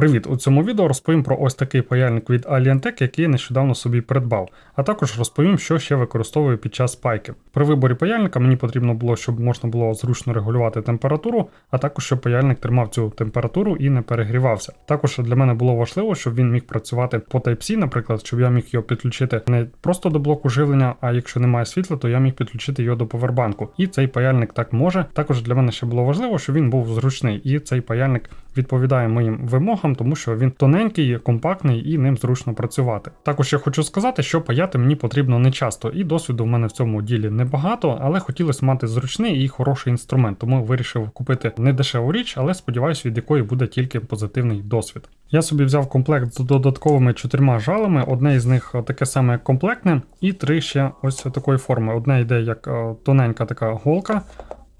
Привіт! У цьому відео розповім про ось такий паяльник від Alientech, який я нещодавно собі придбав, а також розповім, що ще використовую під час пайки. При виборі паяльника мені потрібно було, щоб можна було зручно регулювати температуру, а також щоб паяльник тримав цю температуру і не перегрівався. Також для мене було важливо, щоб він міг працювати по Type-C, наприклад, щоб я міг його підключити не просто до блоку живлення, а якщо немає світла, то я міг підключити його до повербанку. І цей паяльник так може. Також для мене ще було важливо, щоб він був зручний, і цей паяльник відповідає моїм вимогам, тому що він тоненький, компактний і ним зручно працювати. Також я хочу сказати, що паяти мені потрібно не часто, і досвіду в мене в цьому ділі небагато, але хотілося мати зручний і хороший інструмент, тому вирішив купити не дешеву річ, але сподіваюся, від якої буде тільки позитивний досвід. Я собі взяв комплект з додатковими чотирма жалами. Одне із них таке саме комплектне, і три ще ось такої форми. Одне йде як е, тоненька така голка,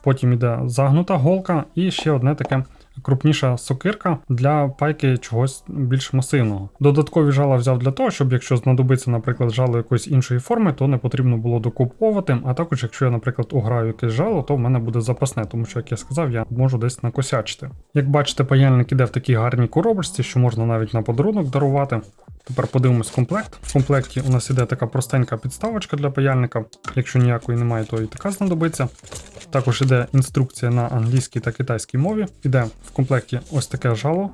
потім йде загнута голка, і ще одне таке крупніша сокирка для пайки чогось більш масивного. Додаткові жала взяв для того, щоб якщо знадобиться, наприклад, жало якоїсь іншої форми, то не потрібно було докуповувати. А також, якщо я, наприклад, уграю якесь жало, то в мене буде запасне, тому що, як я сказав, я можу десь накосячити. Як бачите, паяльник іде в такій гарній коробочці, що можна навіть на подарунок дарувати. Тепер подивимось комплект. В комплекті у нас іде така простенька підставочка для паяльника. Якщо ніякої немає, то і така знадобиться. Також іде інструкція на англійській та китайській мові. Іде в комплекті ось таке жало.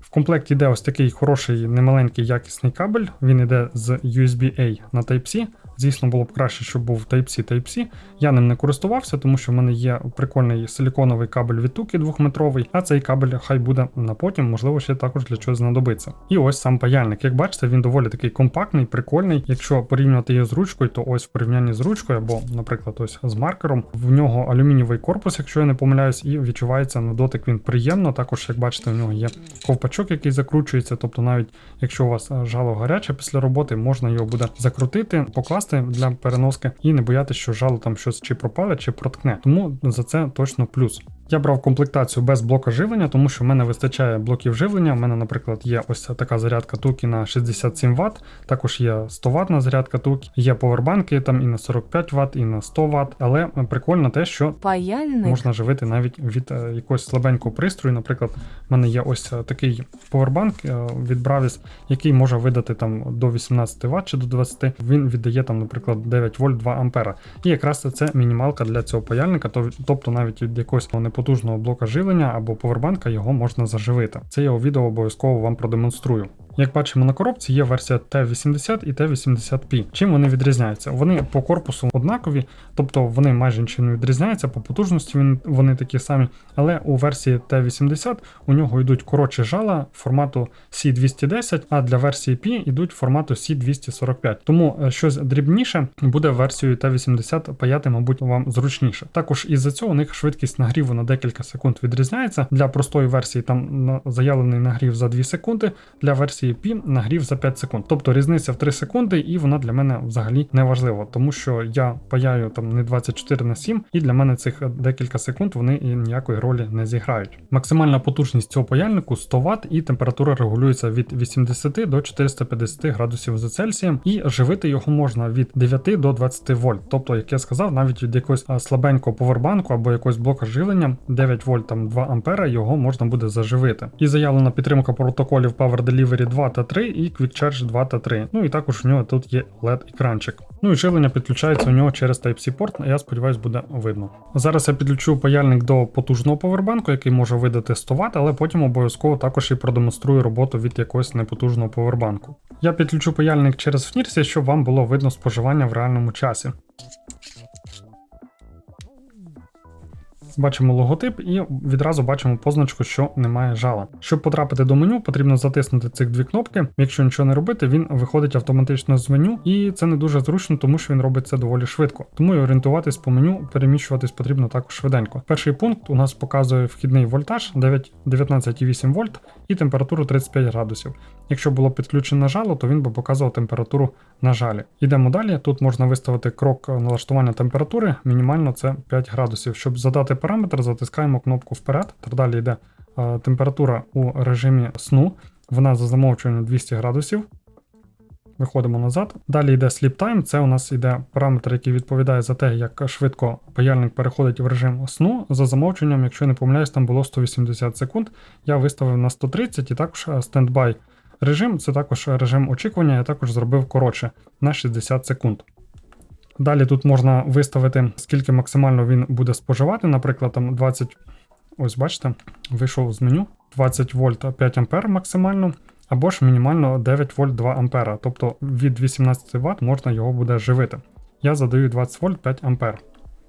В комплекті йде ось такий хороший, немаленький якісний кабель. Він йде з USB-A на Type-C. Звісно, було б краще, щоб був Type-C Type-C. Я ним не користувався, тому що в мене є прикольний силіконовий кабель від Туки 2-метровий, а цей кабель хай буде на потім, можливо, ще також для чогось знадобиться. І ось сам паяльник. Як бачите, він доволі такий компактний, прикольний. Якщо порівнювати її з ручкою, то ось в порівнянні з ручкою, або, наприклад, ось з маркером, в нього алюмінієвий корпус, якщо я не помиляюсь, і відчувається на дотик він приємно. Також, як бачите, в нього є ковпачок, який закручується. Тобто, навіть якщо у вас жало гаряче після роботи, можна його буде закрутити, покласти для переноски і не боятися, що жало там щось чи пропаде, чи проткне. Тому за це точно плюс. Я брав комплектацію без блока живлення, тому що в мене вистачає блоків живлення. У мене, наприклад, є ось така зарядка туки на 67 Вт, також є 100 Вт зарядка туки, є повербанки там і на 45 Вт, і на 100 Вт. Але прикольно те, що Паяльник. можна живити навіть від е, якогось слабенького пристрою. Наприклад, в мене є ось е, такий повербанк е, від Bravis, який може видати там до 18 Вт чи до 20. Він віддає там, наприклад, 9 вольт 2 ампера. І якраз це мінімалка для цього паяльника, тобто навіть від якогось непотужного блока живлення або повербанка його можна заживити. Це я у відео обов'язково вам продемонструю. Як бачимо на коробці, є версія T80 і T80P. Чим вони відрізняються? Вони по корпусу однакові, тобто вони майже нічим не відрізняються, по потужності вони такі самі. Але у версії T80 у нього йдуть коротші жала формату C210, а для версії P йдуть формату C245. Тому е, щось дрібніше буде версією T80 паяти, мабуть, вам зручніше. Також із-за цього у них швидкість нагріву на декілька секунд відрізняється. Для простої версії там заявлений нагрів за 2 секунди, для версії P нагрів за 5 секунд. Тобто різниця в 3 секунди, і вона для мене взагалі не важлива, тому що я паяю там не 24 на 7, і для мене цих декілька секунд вони ніякої ролі не зіграють. Максимальна потужність цього паяльнику 100 Вт, і температура регулюється від 80 до 450 градусів за Цельсієм, і живити його можна від 9 до 20 вольт. Тобто, як я сказав, навіть від якогось слабенького повербанку або якогось блока живлення 9 вольт там 2 ампера його можна буде заживити. І заявлена підтримка протоколів Power Delivery 2 та 3 і Quick Charge 2 та 3. Ну і також у нього тут є LED екранчик. Ну і живлення підключається у нього через Type-C порт, я сподіваюся, буде видно. Зараз я підключу паяльник до потужного повербанку, який може видати 100 Вт, але потім обов'язково також і продемонструю роботу від якогось непотужного повербанку. Я підключу паяльник через Фнірсі, щоб вам було видно споживання в реальному часі. Бачимо логотип і відразу бачимо позначку, що немає жала. Щоб потрапити до меню, потрібно затиснути цих дві кнопки. Якщо нічого не робити, він виходить автоматично з меню, і це не дуже зручно, тому що він робить це доволі швидко. Тому і орієнтуватись по меню, переміщуватись потрібно також швиденько. Перший пункт у нас показує вхідний вольтаж 9 19,8 вольт і температуру 35 градусів. Якщо було підключено жало, то він би показував температуру на жалі. Йдемо далі. Тут можна виставити крок налаштування температури, мінімально це 5 градусів. Щоб задати параметр, затискаємо кнопку вперед. Та Далі йде е, температура у режимі сну. Вона за замовчуванням 200 градусів. Виходимо назад. Далі йде Sleep Time, це у нас йде параметр, який відповідає за те, як швидко паяльник переходить в режим сну. За замовченням, якщо я не помиляюсь, там було 180 секунд. Я виставив на 130 і також е, стендбай режим, це також режим очікування, я також зробив коротше на 60 секунд. Далі тут можна виставити, скільки максимально він буде споживати, наприклад, там 20. Ось бачите, вийшов з меню 20 вольт 5 ампер максимально, або ж мінімально 9 вольт 2 ампера. Тобто від 18 Вт можна його буде живити. Я задаю 20 вольт 5 ампер.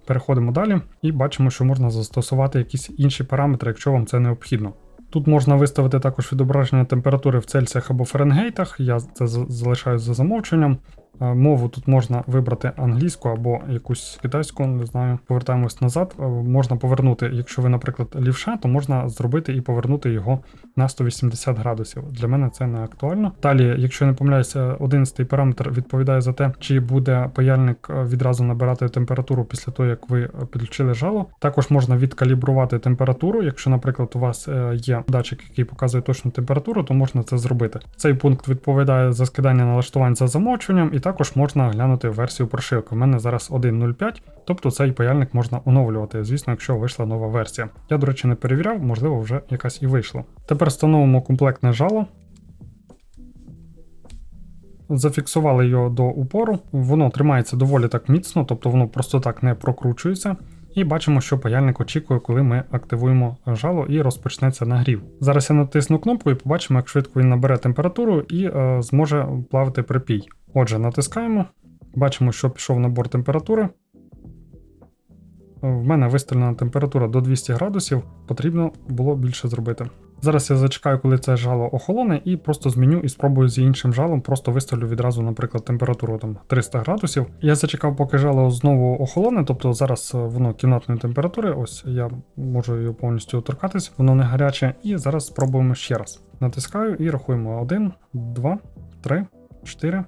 Переходимо далі і бачимо, що можна застосувати якісь інші параметри, якщо вам це необхідно. Тут можна виставити також відображення температури в Цельсіях або Фаренгейтах, я це залишаю за замовченням. Е, Мову тут можна вибрати англійську або якусь китайську, не знаю. Повертаємось назад. Е, Можна повернути, якщо ви, наприклад, лівша, то можна зробити і повернути його на 180 градусів. Для мене це не актуально. Далі, якщо я не помиляюся, 11 параметр відповідає за те, чи буде паяльник е, відразу набирати температуру після того, як ви підключили жало. Також можна відкалібрувати температуру. Якщо, наприклад, у вас є датчик, який показує точну температуру, то можна це зробити. Цей пункт відповідає за скидання налаштувань за замовчуванням, і також можна глянути версію прошивки. У мене зараз 1.05, тобто цей паяльник можна оновлювати, звісно, якщо вийшла нова версія. Я, до речі, не перевіряв, можливо, вже якась і вийшла. Тепер встановимо комплектне жало. Зафіксували його до упору, воно тримається доволі так міцно, тобто воно просто так не прокручується. І бачимо, що паяльник очікує, коли ми активуємо жало і розпочнеться нагрів. Зараз я натисну кнопку і побачимо, як швидко він набере температуру і е, зможе плавати припій. Отже, натискаємо, бачимо, що пішов набор температури. В мене виставлена температура до 200 градусів, потрібно було більше зробити. Зараз я зачекаю, коли це жало охолоне, і просто зміню і спробую з іншим жалом, просто виставлю відразу, наприклад, температуру там 300 градусів. Я зачекав, поки жало знову охолоне, тобто зараз е, воно кімнатної температури, ось я можу його повністю торкатись, воно не гаряче. І зараз спробуємо ще раз. Натискаю і рахуємо 1, 2, 3, 4,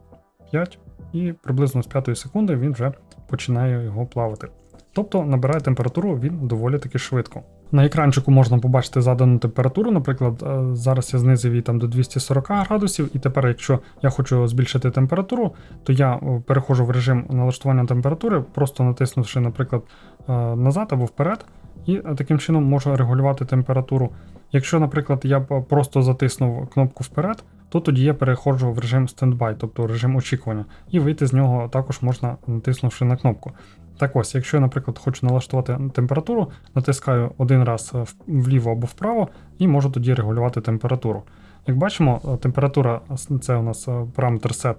5, і приблизно з 5 секунди він вже починає його плавати. Тобто набирає температуру він доволі таки швидко. На екранчику можна побачити задану температуру. Наприклад, е, зараз я знизив її там до 240 градусів, і тепер, якщо я хочу збільшити температуру, то я е, переходжу в режим налаштування температури, просто натиснувши, наприклад, е, назад або вперед, і таким чином можу регулювати температуру. Якщо, наприклад, я просто затиснув кнопку вперед, то тоді я переходжу в режим стендбай, тобто режим очікування, і вийти з нього також можна натиснувши на кнопку. Так ось, якщо я, наприклад, хочу налаштувати температуру, натискаю один раз е, вліво або вправо і можу тоді регулювати температуру. Як бачимо, е, температура це у нас е, параметр set,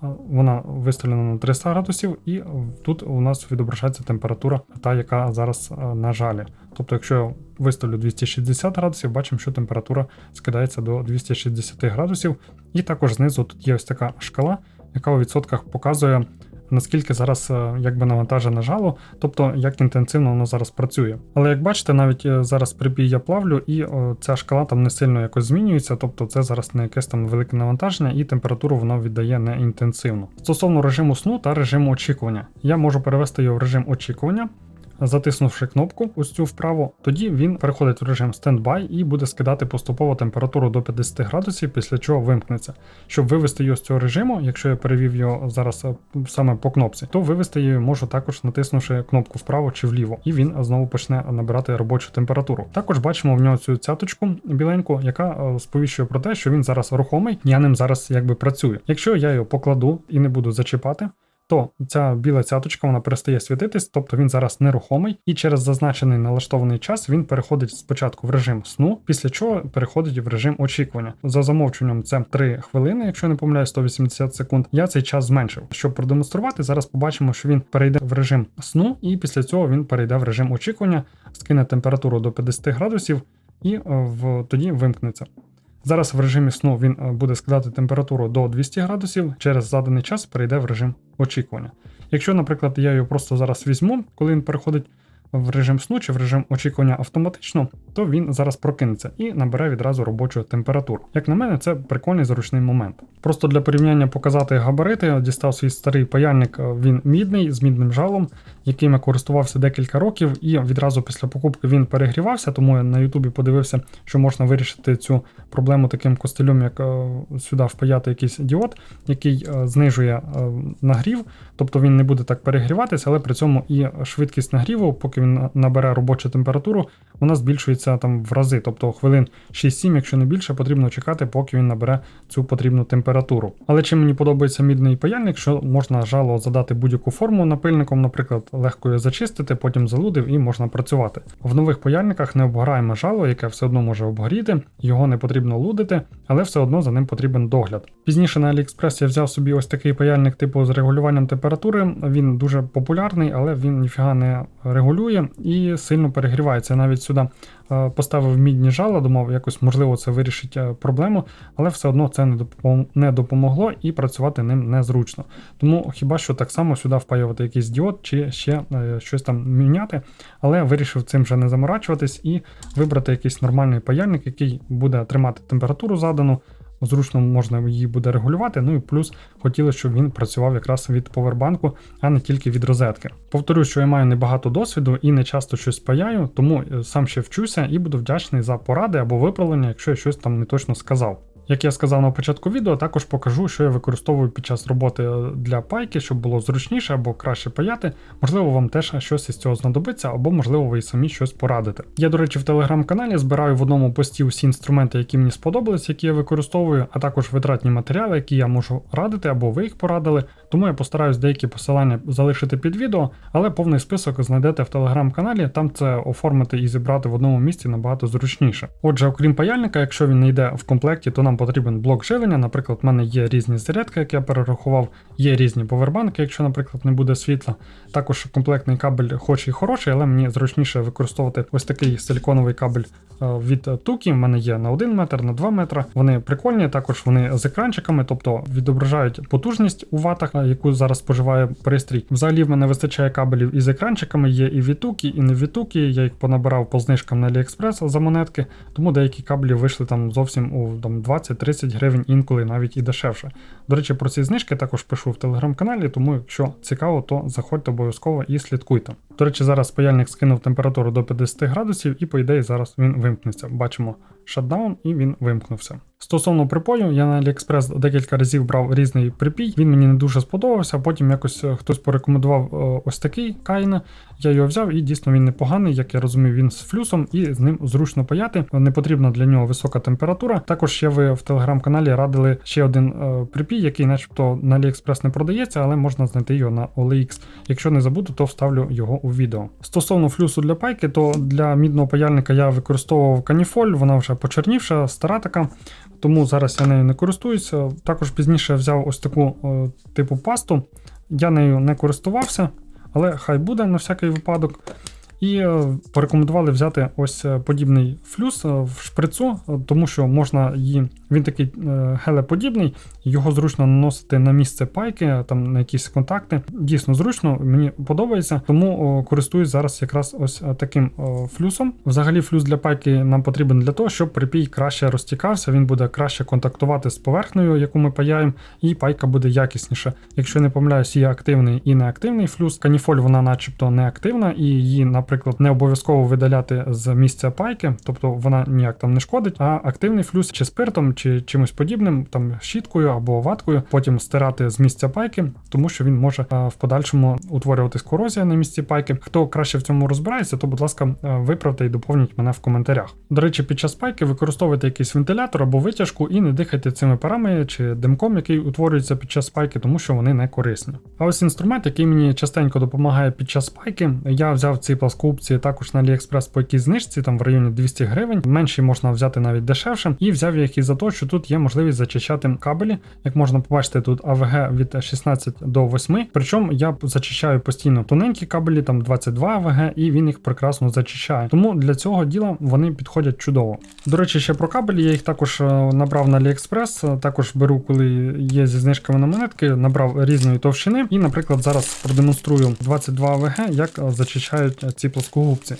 вона виставлена на 300 градусів, і тут у нас відображається температура, та яка зараз е, на жалі. Тобто, якщо я виставлю 260 градусів, бачимо, що температура скидається до 260 градусів. І також знизу тут є ось така шкала, яка у відсотках показує наскільки зараз е, якби навантажене жало, тобто як інтенсивно воно зараз працює. Але як бачите, навіть е, зараз прибій я плавлю, і ця шкала там не сильно якось змінюється, тобто це зараз не якесь там велике навантаження, і температуру воно віддає не інтенсивно. Стосовно режиму сну та режиму очікування, я можу перевести його в режим очікування. Затиснувши кнопку ось цю вправо, тоді він переходить в режим стендбай і буде скидати поступово температуру до 50 градусів, після чого вимкнеться. Щоб вивести його з цього режиму, якщо я перевів його зараз е, саме по кнопці, то вивести її можу також натиснувши кнопку вправо чи вліво, і він знову почне набирати робочу температуру. Також бачимо в нього цю цяточку біленьку, яка е, сповіщує про те, що він зараз рухомий, я ним зараз якби працюю. Якщо я його покладу і не буду зачіпати, то ця біла цяточка вона перестає світитись, тобто він зараз нерухомий, і через зазначений налаштований час він переходить спочатку в режим сну, після чого переходить в режим очікування. За замовчуванням це 3 хвилини, якщо не помиляю, 180 секунд. Я цей час зменшив. Щоб продемонструвати, зараз побачимо, що він перейде в режим сну, і після цього він перейде в режим очікування, скине температуру до 50 градусів і е, в тоді вимкнеться. Зараз в режимі сну він е, буде скидати температуру до 200 градусів, через заданий час перейде в режим очікування. Якщо, наприклад, я його просто зараз візьму, коли він переходить в режим сну чи в режим очікування автоматично, то він зараз прокинеться і набере відразу робочу температуру. Як на мене, це прикольний зручний момент. Просто для порівняння показати габарити, дістав свій старий паяльник, е, він мідний з мідним жалом. Яким я користувався декілька років, і відразу після покупки він перегрівався, тому я на Ютубі подивився, що можна вирішити цю проблему таким костелем, як е, сюди впаяти якийсь діод, який е, знижує е, нагрів, тобто він не буде так перегріватися, але при цьому і швидкість нагріву, поки він набере робочу температуру, вона збільшується там в рази, тобто хвилин 6-7, якщо не більше, потрібно чекати, поки він набере цю потрібну температуру. Але чим мені подобається мідний паяльник, що можна жало задати будь-яку форму напильником, наприклад, легко його зачистити, потім залудив і можна працювати. В нових паяльниках не обгораємо жало, яке все одно може обгоріти, його не потрібно лудити, але все одно за ним потрібен догляд. Пізніше на AliExpress я взяв собі ось такий паяльник типу з регулюванням температури. Він дуже популярний, але він ніфіга не регулює і сильно перегрівається. Навіть сюди поставив мідні жала, думав, якось можливо це вирішить е, проблему, але все одно це не допом- допомогло і працювати ним незручно. Тому хіба що так само сюди впаювати якийсь діод чи ще е, щось там міняти, але вирішив цим вже не заморачуватись і вибрати якийсь нормальний паяльник, який буде тримати температуру задану. Зручно можна її буде регулювати. Ну і плюс хотіли, щоб він працював якраз від повербанку, а не тільки від розетки. Повторюю, що я маю небагато досвіду і не часто щось паяю, тому е, сам ще вчуся і буду вдячний за поради або виправлення, якщо я щось там не точно сказав. Як я сказав на початку відео, також покажу, що я використовую під час роботи е, для пайки, щоб було зручніше або краще паяти. Можливо, вам теж щось із цього знадобиться, або можливо ви і самі щось порадите. Я, до речі, в телеграм-каналі збираю в одному пості всі інструменти, які мені сподобались, які я використовую, а також витратні матеріали, які я можу радити, або ви їх порадили. Тому я постараюсь деякі посилання залишити під відео, але повний список знайдете в телеграм-каналі, там це оформити і зібрати в одному місці набагато зручніше. Отже, окрім паяльника, якщо він не йде в комплекті, то нам потрібен блок живлення. Наприклад, в мене є різні зарядки, як я перерахував, є різні повербанки, якщо, наприклад, не буде світла. Також комплектний кабель, хоч і хороший, але мені зручніше використовувати ось такий силіконовий кабель е, від Тукі. В мене є на 1 метр, на 2 метри. Вони прикольні, також вони з екранчиками, тобто відображають потужність у ватах, е, яку зараз споживає пристрій. Взагалі в мене вистачає кабелів із екранчиками, є і від Тукі, і не від Тукі. Я їх понабирав по знижкам на AliExpress за монетки, тому деякі кабелі вийшли там зовсім у там, 20-30 гривень, інколи навіть і дешевше. До речі, про ці знижки також пишу в телеграм-каналі, тому якщо цікаво, то заходьте обов'язково і слідкуйте. До речі, зараз паяльник скинув температуру до 50 градусів, і по ідеї зараз він вимкнеться. Бачимо шатдаун, і він вимкнувся. Стосовно припою, я на AliExpress декілька разів брав різний припій. Він мені не дуже сподобався. Потім якось е, хтось порекомендував е, ось такий кайна. Я його взяв, і дійсно він непоганий, як я розумію, він з флюсом, і з ним зручно паяти. Не потрібна для нього висока температура. Також ще ви в телеграм-каналі радили ще один е, припій, який, начебто, на AliExpress не продається, але можна знайти його на OLX. Якщо не забуду, то вставлю його у відео. Стосовно флюсу для пайки, то для мідного паяльника я використовував каніфоль, вона вже почернівша, стара така. Тому зараз я нею не користуюся. Також пізніше взяв ось таку типу пасту. Я нею не користувався, але хай буде на всякий випадок. І е, порекомендували взяти ось е, подібний флюс е, в шприцу, тому що можна її. Він такий гелеподібний, його зручно наносити на місце пайки, там на якісь контакти. Дійсно зручно, мені подобається, тому користуюсь зараз якраз ось таким флюсом. Взагалі, флюс для пайки нам потрібен для того, щоб припій краще розтікався, він буде краще контактувати з поверхнею, яку ми паяємо, і пайка буде якісніша. Якщо не помиляюсь, є активний і неактивний флюс. Каніфоль вона, начебто, неактивна, і її, наприклад, не обов'язково видаляти з місця пайки, тобто вона ніяк там не шкодить. А активний флюс чи спиртом, чи чимось подібним, там щіткою або ваткою, потім стирати з місця пайки, тому що він може е, в подальшому утворюватись корозія на місці пайки. Хто краще в цьому розбирається, то будь ласка, е, виправте і доповніть мене в коментарях. До речі, під час пайки використовуйте якийсь вентилятор або витяжку і не дихайте цими парами чи димком, який утворюється під час пайки, тому що вони не корисні. А ось інструмент, який мені частенько допомагає під час пайки, я взяв ці пласкоупці також на AliExpress по якійсь знижці, там в районі 200 гривень. Менші можна взяти навіть дешевше, і взяв я їх із-за того, що тут є можливість зачищати кабелі. Як можна побачити, тут AVG від 16 до 8. Причому я зачищаю постійно тоненькі кабелі, там 22 АВГ, і він їх прекрасно зачищає. Тому для цього діла вони підходять чудово. До речі, ще про кабелі, я їх також е, набрав на AliExpress, також беру, коли є зі знижками на монетки, набрав різної товщини. І, наприклад, зараз продемонструю 22 АВГ, як е, зачищають ці плоскогубці.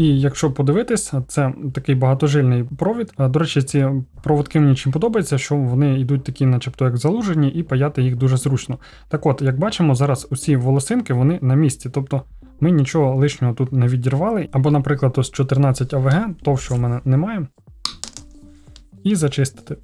І якщо подивитись, це такий багатожильний провід. До речі, ці проводки мені чим подобається, що вони йдуть такі, начебто, як залужені, і паяти їх дуже зручно. Так от, як бачимо, зараз усі волосинки вони на місці. Тобто ми нічого лишнього тут не відірвали. Або, наприклад, ось 14 АВГ, товщого в мене немає. І зачистити.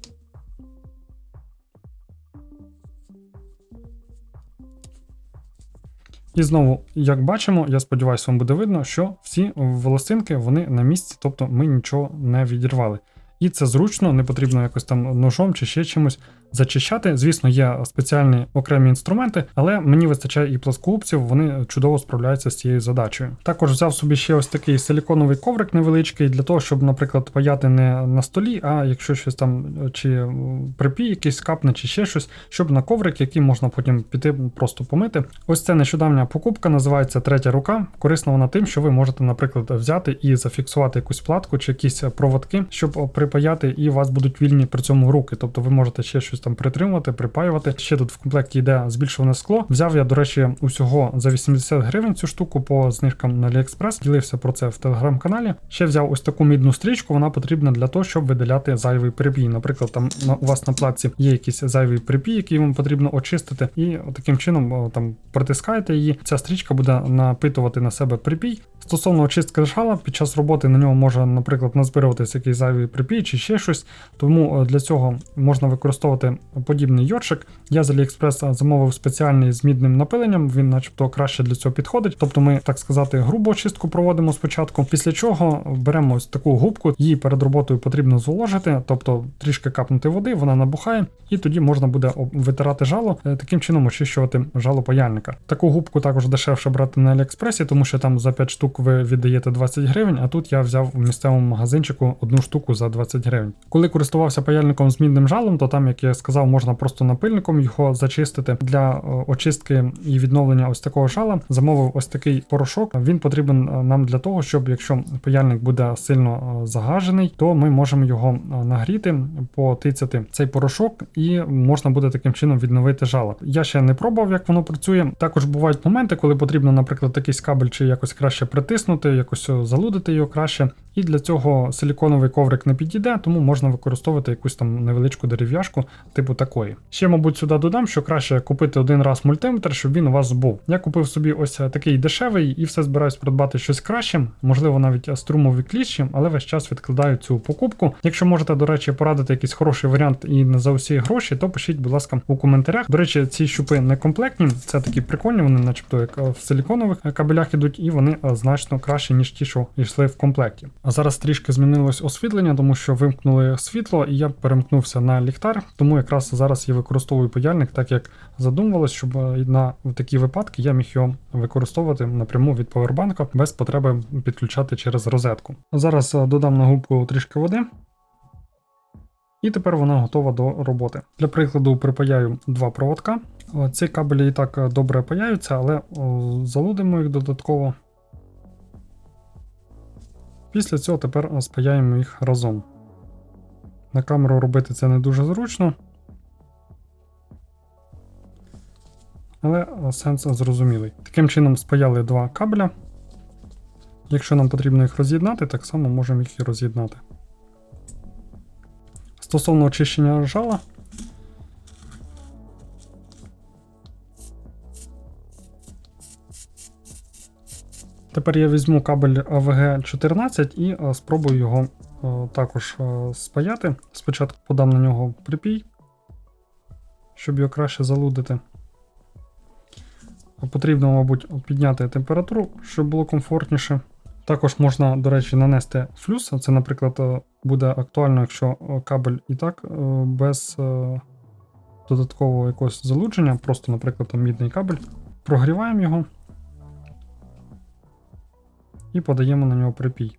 І знову, як бачимо, я сподіваюся, вам буде видно, що всі волосинки вони на місці, тобто ми нічого не відірвали. І це зручно, не потрібно якось там ножом чи ще чимось зачищати. Звісно, є спеціальні окремі інструменти, але мені вистачає і плоскогубців, вони чудово справляються з цією задачею. Також взяв собі ще ось такий силіконовий коврик невеличкий для того, щоб, наприклад, паяти не на столі, а якщо щось там чи припій якийсь капне, чи ще щось, щоб на коврик, який можна потім піти просто помити. Ось це нещодавня покупка, називається третя рука. Корисна вона тим, що ви можете, наприклад, взяти і зафіксувати якусь платку чи якісь проводки, щоб припаяти, і у вас будуть вільні при цьому руки. Тобто ви можете ще щось там притримувати, припаювати. Ще тут в комплекті йде збільшуване скло. Взяв я, до речі, усього за 80 гривень цю штуку по знижкам на AliExpress. Ділився про це в телеграм-каналі. Ще взяв ось таку мідну стрічку, вона потрібна для того, щоб видаляти зайвий припій. Наприклад, там у вас на платці є якийсь зайвий припій, який вам потрібно очистити, і таким чином там притискаєте її. Ця стрічка буде напитувати на себе припій. Стосовно очистки жала, під час роботи на нього може, наприклад, назбируватися якийсь зайвий припій чи ще щось. Тому для цього можна використовувати подібний йоршик. Я з AliExpress замовив спеціальний з мідним напиленням, він, начебто, краще для цього підходить. Тобто ми, так сказати, грубу очистку проводимо спочатку, після чого беремо ось таку губку, її перед роботою потрібно зволожити, тобто трішки капнути води, вона набухає, і тоді можна буде витирати жало, е, таким чином очищувати жало паяльника. Таку губку також дешевше брати на Аліекспресі, тому що там за 5 штук ви віддаєте 20 гривень, а тут я взяв в місцевому магазинчику одну штуку за 20 гривень. Коли користувався паяльником з мідним жалом, то там, як я сказав, можна просто напильником його зачистити. Для е, очистки і відновлення ось такого жала замовив ось такий порошок. Він потрібен е, нам для того, щоб якщо паяльник буде сильно е, загажений, то ми можемо його нагріти, потицяти цей порошок, і можна буде таким чином відновити жало. Я ще не пробував, як воно працює. Також бувають моменти, коли потрібно, наприклад, якийсь кабель чи якось краще притиснути, якось залудити його краще. І для цього силіконовий коврик не підійде, тому можна використовувати якусь там невеличку дерев'яшку, типу такої. Ще, мабуть, сюди додам, що краще купити один раз мультиметр, щоб він у вас був. Я купив собі ось е, такий дешевий і все збираюсь придбати щось краще, можливо, навіть е, струмові кліщі, але весь час відкладаю цю покупку. Якщо можете, до речі, порадити якийсь хороший варіант і не за усі гроші, то пишіть, будь ласка, у коментарях. До речі, ці щупи не комплектні, це такі прикольні, вони, начебто, як е, в силіконових кабелях ідуть, і вони значно краще, ніж ті, що йшли в комплекті. А зараз трішки змінилось освітлення, тому що вимкнули світло, і я перемкнувся на ліхтар. Тому якраз зараз я використовую паяльник, так як задумувалось, щоб е, на такі випадки я міг його використовувати напряму від повербанка без потреби підключати через розетку. Зараз е, додам на губку трішки води. І тепер вона готова до роботи. Для прикладу, припаяю два проводка. Е, Ці кабелі і так добре паяються, але залудимо їх додатково. Після цього тепер спаяємо їх разом. На камеру робити це не дуже зручно. Але е, сенс зрозумілий. Таким чином спаяли два кабеля. Якщо нам потрібно їх роз'єднати, так само можемо їх і роз'єднати. Стосовно очищення жала. Тепер я візьму кабель AVG14 і е, спробую його е, також спаяти. Спочатку подам на нього припій, щоб його краще залудити. Потрібно, мабуть, підняти температуру, щоб було комфортніше. Також можна, до речі, нанести флюс. Це, наприклад, е, буде актуально, якщо е, кабель і так е, без додаткового якогось залудження, просто, наприклад, там мідний кабель. Прогріваємо його і подаємо на нього припій.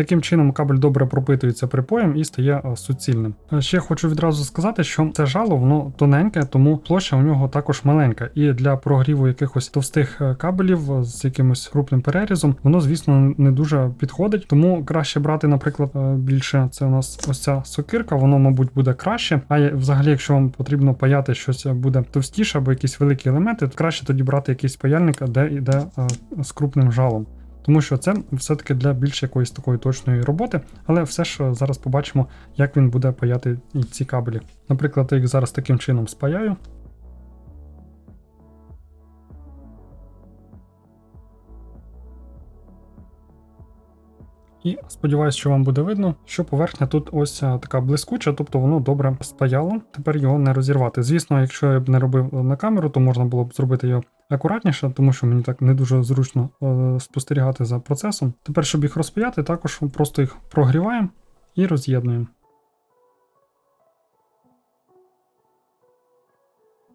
Таким чином кабель добре пропитується припоєм і стає е, суцільним. Е, Ще хочу відразу сказати, що це жало воно тоненьке, тому площа у нього також маленька. І для прогріву якихось товстих е, кабелів з якимось крупним перерізом, воно, звісно, не дуже підходить. Тому краще брати, наприклад, більше це у нас ось ця сокирка, воно, мабуть, буде краще. А взагалі, якщо вам потрібно паяти щось буде товстіше або якісь великі елементи, то краще тоді брати якийсь паяльник, де йде з крупним жалом. Тому що це все-таки для більш якоїсь такої точної роботи, але все ж е, зараз побачимо, як він буде паяти ці кабелі. Наприклад, я їх зараз таким чином спаяю. І сподіваюся, що вам буде видно, що поверхня тут ось е, така блискуча, тобто воно добре спаяло. Тепер його не розірвати. Звісно, якщо я б не робив на камеру, то можна було б зробити його акуратніше, тому що мені так не дуже зручно е, спостерігати за процесом. Тепер, щоб їх розпаяти, також просто їх прогріваємо і роз'єднуємо.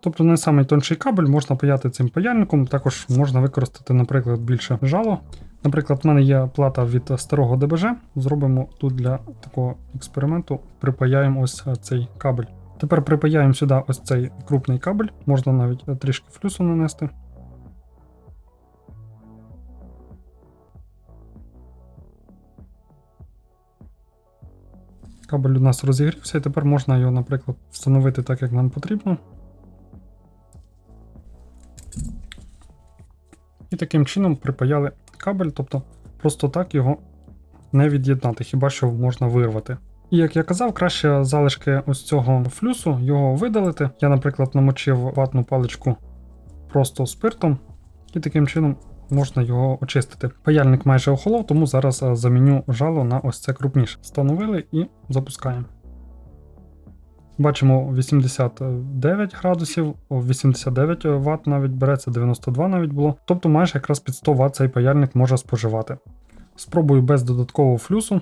Тобто не самий тонший кабель можна паяти цим паяльником, також можна використати, наприклад, більше жало. Наприклад, в мене є плата від старого ДБЖ. Зробимо тут для такого експерименту, припаяємо ось цей кабель. Тепер припаяємо сюди ось цей крупний кабель, можна навіть трішки флюсу нанести. Кабель у нас розігрівся, і тепер можна його, наприклад, встановити так, як нам потрібно. І таким чином припаяли кабель, тобто просто так його не від'єднати, хіба що можна вирвати. І як я казав, краще залишки ось цього флюсу його видалити. Я, наприклад, намочив ватну паличку просто спиртом, і таким чином можна його очистити. Паяльник майже охолов, тому зараз е, заміню жало на ось це крупніше. Встановили і запускаємо. Бачимо 89 градусів, 89 Вт навіть береться, 92 навіть було. Тобто майже якраз під 100 Вт цей паяльник може споживати. Спробую без додаткового флюсу.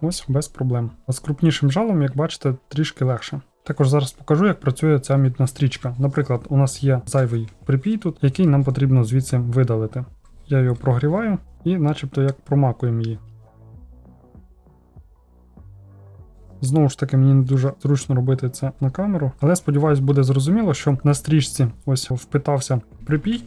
Ось без проблем. З крупнішим жалом, як бачите, трішки легше. Також зараз покажу, як працює ця мідна стрічка. Наприклад, у нас є зайвий припій тут, який нам потрібно звідси видалити. Я його прогріваю і начебто як промакуємо її. Знову ж таки, мені не дуже зручно робити це на камеру, але сподіваюсь, буде зрозуміло, що на стрічці ось впитався припій,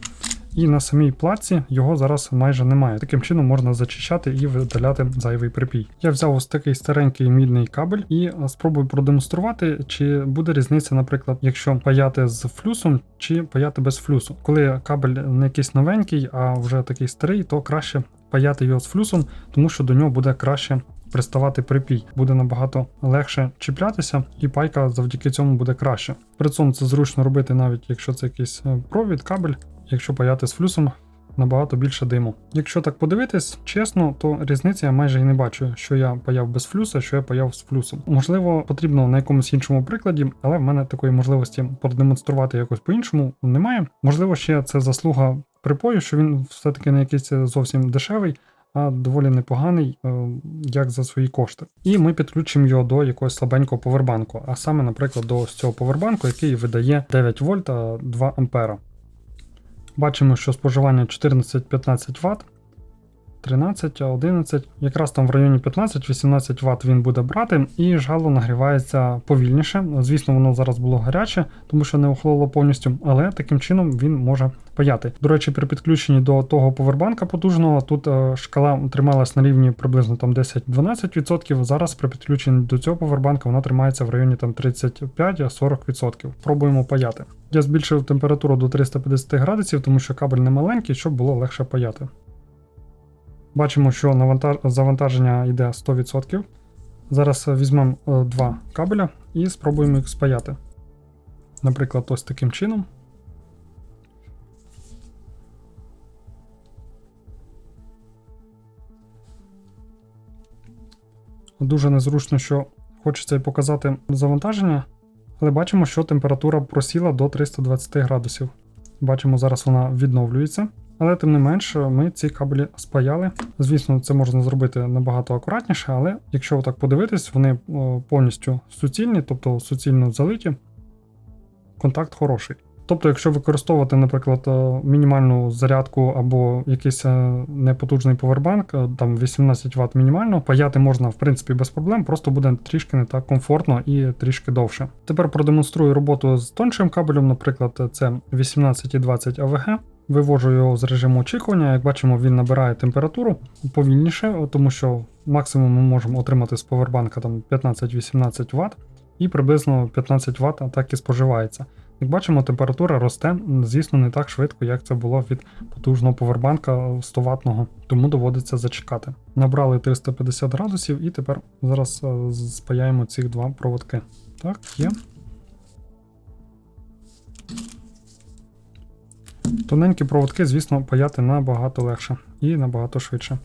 і на самій платці його зараз майже немає. Таким чином можна зачищати і видаляти зайвий припій. Я взяв ось такий старенький мідний кабель і спробую продемонструвати, чи буде різниця, наприклад, якщо паяти з флюсом чи паяти без флюсу. Коли кабель не якийсь новенький, а вже такий старий, то краще паяти його з флюсом, тому що до нього буде краще приставати припій, буде набагато легше чіплятися, і пайка завдяки цьому буде краще. При цьому це зручно робити, навіть якщо це якийсь е, провід, кабель, якщо паяти з флюсом. Набагато більше диму. Якщо так подивитись, чесно, то різниці я майже і не бачу, що я паяв без флюса, що я паяв з флюсом. Можливо, потрібно на якомусь іншому прикладі, але в мене такої можливості продемонструвати якось по-іншому немає. Можливо, ще це заслуга припою, що він все-таки не якийсь зовсім дешевий, а доволі непоганий, е, як за свої кошти. І ми підключимо його до якогось слабенького повербанку, а саме, наприклад, до ось цього повербанку, який видає 9 вольт та 2 ампера. Бачимо, що споживання 14-15 Вт. 13, 11, якраз там в районі 15-18 Вт він буде брати, і жало нагрівається повільніше. Звісно, воно зараз було гаряче, тому що не охололо повністю, але таким чином він може паяти. До речі, при підключенні до того повербанка потужного тут е, шкала трималась на рівні приблизно там 10-12%. Зараз при підключенні до цього повербанка вона тримається в районі там 35-40%. Пробуємо паяти. Я збільшив температуру до 350 градусів, тому що кабель не маленький, щоб було легше паяти. Бачимо, що завантаження йде 100%. Зараз візьмемо е, два кабеля і спробуємо їх спаяти. Наприклад, ось таким чином. Дуже незручно, що хочеться і показати завантаження, але бачимо, що температура просіла до 320 градусів. Бачимо, зараз вона відновлюється. Але тим не менш, ми ці кабелі спаяли. Звісно, це можна зробити набагато акуратніше, але якщо так подивитись, вони повністю суцільні, тобто суцільно залиті, контакт хороший. Тобто, якщо використовувати, наприклад, мінімальну зарядку або якийсь непотужний повербанк, там 18 Вт мінімально, паяти можна в принципі без проблем, просто буде трішки не так комфортно і трішки довше. Тепер продемонструю роботу з тоншим кабелем, наприклад, це 18,20 АВГ. Вивожу його з режиму очікування. Як бачимо, він набирає температуру повільніше, тому що максимум ми можемо отримати з повербанка 15-18 Вт, і приблизно 15 Вт так і споживається. Як бачимо, температура росте, звісно, не так швидко, як це було від потужного повербанка 100 ватного, тому доводиться зачекати. Набрали 350 градусів і тепер зараз е, спаяємо ці два проводки. Так, є. Тоненькі проводки, звісно, паяти набагато легше і набагато швидше.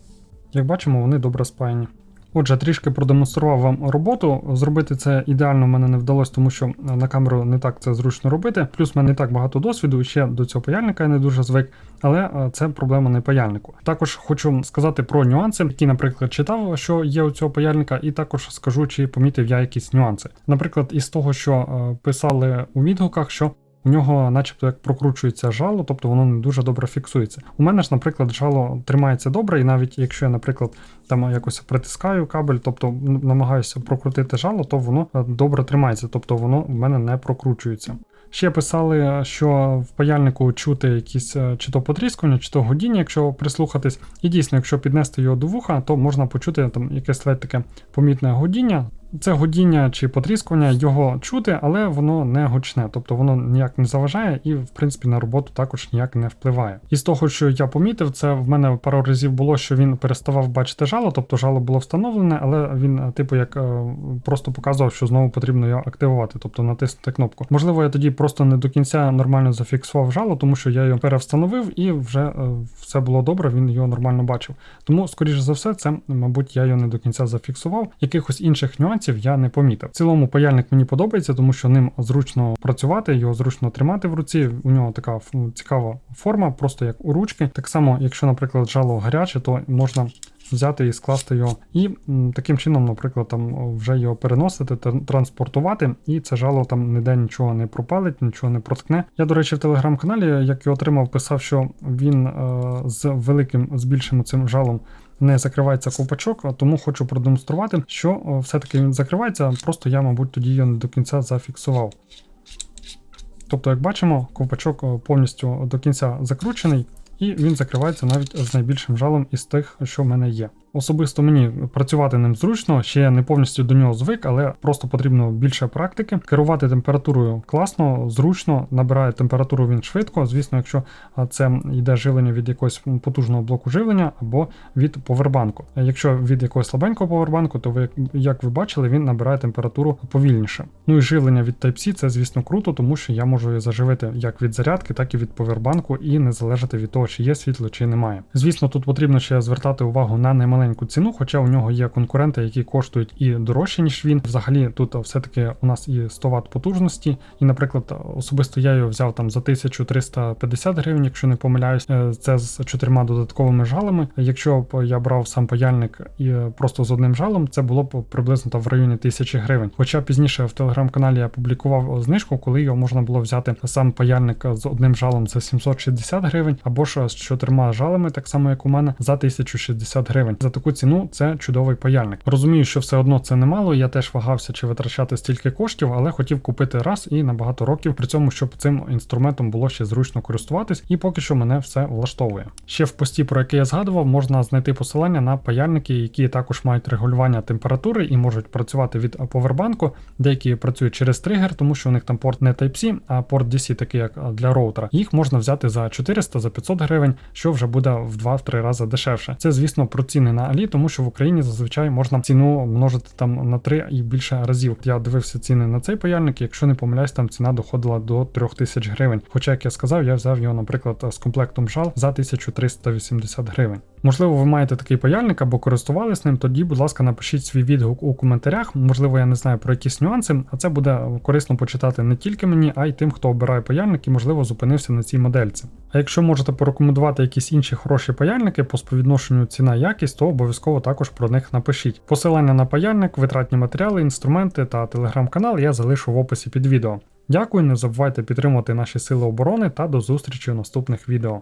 Як бачимо, вони добре спаяні. Отже, трішки продемонстрував вам роботу. Зробити це ідеально в мене не вдалося, тому що на камеру не так це зручно робити. Плюс в мене не так багато досвіду, ще до цього паяльника я не дуже звик, але е, це проблема не паяльнику. Також хочу сказати про нюанси, які, наприклад, читав, що є у цього паяльника, і також скажу, чи помітив я якісь нюанси. Наприклад, із того, що е, писали у відгуках, що у нього, начебто, як прокручується жало, тобто воно не дуже добре фіксується. У мене ж, наприклад, жало тримається добре, і навіть якщо я, наприклад, там якось притискаю кабель, тобто намагаюся прокрутити жало, то воно е, добре тримається, тобто воно в мене не прокручується. Ще писали, що в паяльнику чути якісь е, чи то потріскування, чи то гудіння, якщо прислухатись. І дійсно, якщо піднести його до вуха, то можна почути там якесь ледь таке помітне гудіння. Це гудіння чи потріскування його чути, але воно не гучне, тобто воно ніяк не заважає і, в принципі, на роботу також ніяк не впливає. І з того, що я помітив, це в мене пару разів було, що він переставав бачити жало, тобто жало було встановлене, але він, е, типу, як е, просто показував, що знову потрібно його активувати, тобто натиснути кнопку. Можливо, я тоді просто не до кінця нормально зафіксував жало, тому що я його перевстановив і вже е, все було добре, він його нормально бачив. Тому, скоріш за все, це, мабуть, я його не до кінця зафіксував. Якихось інших нюансів я не помітив. В цілому паяльник мені подобається, тому що ним зручно працювати, його зручно тримати в руці. У нього така цікава форма, просто як у ручки. Так само, якщо, наприклад, жало гаряче, то можна. Взяти і скласти його, і таким чином, наприклад, там вже його переносити, тр- транспортувати, і це жало там ніде нічого не пропалить, нічого не проткне. Я, до речі, в телеграм-каналі, як його отримав, писав, що він е, з великим, з цим жалом не закривається ковпачок, тому хочу продемонструвати, що все-таки він закривається, просто я, мабуть, тоді його не до кінця зафіксував. Тобто, як бачимо, ковпачок повністю до кінця закручений, і він закривається навіть з найбільшим жалом із тих, що в мене є. Особисто мені працювати ним зручно, ще не повністю до нього звик, але просто потрібно більше практики. Керувати температурою класно, зручно, набирає температуру він швидко. Звісно, якщо це йде живлення від якогось потужного блоку живлення або від повербанку. Якщо від якогось слабенького повербанку, то ви, як- ви бачили, він набирає температуру повільніше. Ну і живлення від Type-C це, звісно, круто, тому що я можу заживити як від зарядки, так і від повербанку, і не залежати від того, чи є світло, чи немає. Звісно, тут потрібно ще звертати увагу на немаленьку ціну, хоча у нього є конкуренти, які коштують і дорожче, ніж він. Взагалі, тут все-таки у нас і 100 Вт потужності. І, наприклад, особисто я його взяв там за 1350 гривень, якщо не помиляюсь, Е, це з чотирма додатковими жалами. Якщо б я брав сам паяльник і е, просто з одним жалом, це було б приблизно там в районі 1000 гривень. Хоча пізніше в телеграм-каналі я публікував знижку, коли його можна було взяти сам паяльник з одним жалом за 760 гривень, або ж з чотирма жалами, так само як у мене, за 1060 гривень. За таку ціну це чудовий паяльник. Розумію, що все одно це немало. Я теж вагався чи витрачати стільки коштів, але хотів купити раз і на багато років, при цьому, щоб цим інструментом було ще зручно користуватись, і поки що мене все влаштовує. Ще в пості, про який я згадував, можна знайти посилання на паяльники, які також мають регулювання температури і можуть працювати від повербанку. Деякі працюють через тригер, тому що у них там порт не Type-C, а порт DC, такий як для роутера. Їх можна взяти за 400 за 500 гривень, що вже буде в 2-3 рази дешевше. Це, звісно, про ціни на Алі, тому що в Україні зазвичай можна ціну множити там на 3 і більше разів. Я дивився ціни на цей паяльник, якщо не помиляюсь, там ціна доходила до 3000 гривень. Хоча, як я сказав, я взяв його, наприклад, з комплектом жал за 1380 гривень. Можливо, ви маєте такий паяльник або користувались ним, тоді, будь ласка, напишіть свій відгук у коментарях. Можливо, я не знаю про якісь нюанси, а це буде корисно почитати не тільки мені, а й тим, хто обирає паяльник і, можливо, зупинився на цій модельці. А якщо можете порекомендувати якісь інші хороші паяльники по співвідношенню ціна-якість, то обов'язково також про них напишіть. Посилання на паяльник, витратні матеріали, інструменти та телеграм-канал я залишу в описі під відео. Дякую, не забувайте підтримувати наші сили оборони та до зустрічі у наступних відео.